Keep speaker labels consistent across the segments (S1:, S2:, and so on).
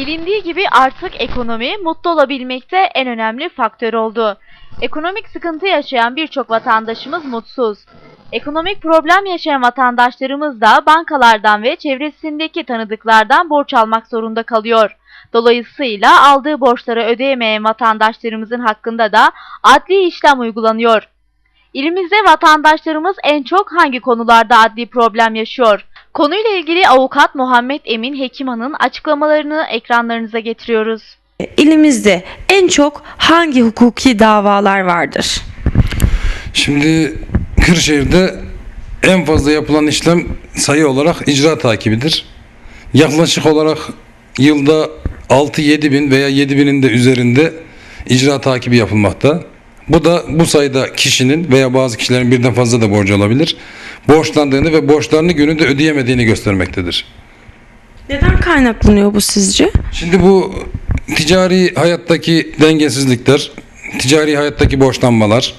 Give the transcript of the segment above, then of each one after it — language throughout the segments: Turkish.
S1: Bilindiği gibi artık ekonomi mutlu olabilmekte en önemli faktör oldu. Ekonomik sıkıntı yaşayan birçok vatandaşımız mutsuz. Ekonomik problem yaşayan vatandaşlarımız da bankalardan ve çevresindeki tanıdıklardan borç almak zorunda kalıyor. Dolayısıyla aldığı borçları ödeyemeyen vatandaşlarımızın hakkında da adli işlem uygulanıyor. İlimizde vatandaşlarımız en çok hangi konularda adli problem yaşıyor? Konuyla ilgili avukat Muhammed Emin Hekiman'ın açıklamalarını ekranlarınıza getiriyoruz.
S2: İlimizde en çok hangi hukuki davalar vardır?
S3: Şimdi Kırşehir'de en fazla yapılan işlem sayı olarak icra takibidir. Yaklaşık olarak yılda 6-7 bin veya 7 binin de üzerinde icra takibi yapılmakta. Bu da bu sayıda kişinin veya bazı kişilerin birden fazla da borcu olabilir. Borçlandığını ve borçlarını gününde ödeyemediğini göstermektedir.
S2: Neden kaynaklanıyor bu sizce?
S3: Şimdi bu ticari hayattaki dengesizlikler, ticari hayattaki borçlanmalar,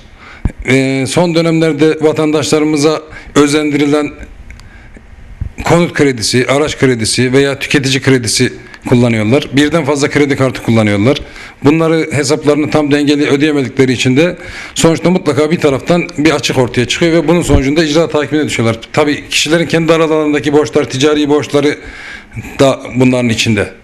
S3: eee, son dönemlerde vatandaşlarımıza özendirilen konut kredisi, araç kredisi veya tüketici kredisi kullanıyorlar. Birden fazla kredi kartı kullanıyorlar. Bunları hesaplarını tam dengeli ödeyemedikleri için de sonuçta mutlaka bir taraftan bir açık ortaya çıkıyor ve bunun sonucunda icra takibine düşüyorlar. Tabii kişilerin kendi aralarındaki borçlar, ticari borçları da bunların içinde.